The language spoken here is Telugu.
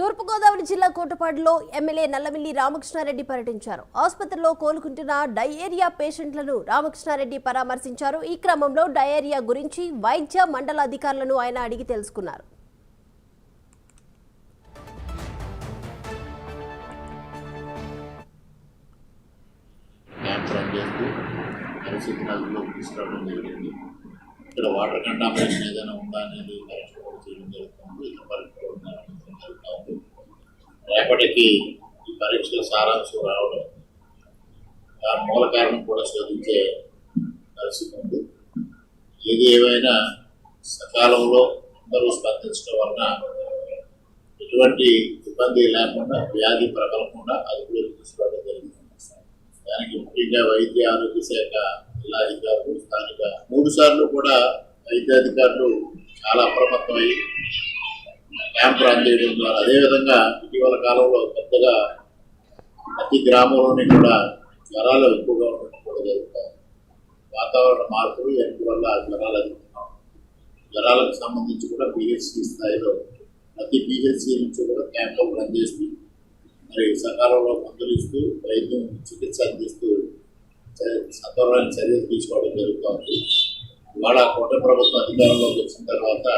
తూర్పుగోదావరి జిల్లా కోటపాడులో ఎమ్మెల్యే నల్లమిల్లి రామకృష్ణారెడ్డి పర్యటించారు. ఆసుపత్రిలో కోలుకుంటున్న డయేరియా పేషెంట్లను రామకృష్ణారెడ్డి పరామర్శించారు. ఈ క్రమంలో డయేరియా గురించి వైద్య మండల అధికారులను ఆయన అడిగి తెలుసుకున్నారు. ఇక్కడ వాటర్ కంటామినేషన్ ఏదైనా ఉందా అనేది కరెక్ట్ చేయడం జరుగుతుంది. ఇక్కడ పరీక్షలు కూడా రేపటికి ఈ పరీక్షల సారాంశం రావడం దాని మూల కారణం కూడా శోధించే పరిస్థితి ఉంది. ఏది ఏమైనా సకాలంలో అందరూ స్పందించడం వలన ఎటువంటి ఇబ్బంది లేకుండా వ్యాధి ప్రబలకుండా అదుపులోకి తీసుకోవడం జరిగింది. దానికి ముఖ్యంగా వైద్య ఆరోగ్య శాఖ జిల్లాధికారులు స్థానిక మూడు సార్లు కూడా వైద్యాధికారులు చాలా అప్రమత్తమై క్యాంప్ రన్ చేయడం ద్వారా అదేవిధంగా ఇటీవల కాలంలో పెద్దగా ప్రతి గ్రామంలోని కూడా జ్వరాలు ఎక్కువగా ఉండడం కూడా జరుగుతాయి వాతావరణ మార్పులు ఎన్ని వల్ల జ్వరాలు అదుపుతున్నాం జ్వరాలకు సంబంధించి కూడా పిహెచ్సి స్థాయిలో ప్రతి పిహెచ్సి నుంచి కూడా క్యాంపులు రన్ చేసి మరి సకాలంలో మందులు ఇస్తూ వైద్యం చికిత్స అందిస్తూ సత్వరాన్ని చర్యలు తీసుకోవడం జరుగుతుంది ఇవాళ కోట ప్రభుత్వం అధికారంలోకి వచ్చిన తర్వాత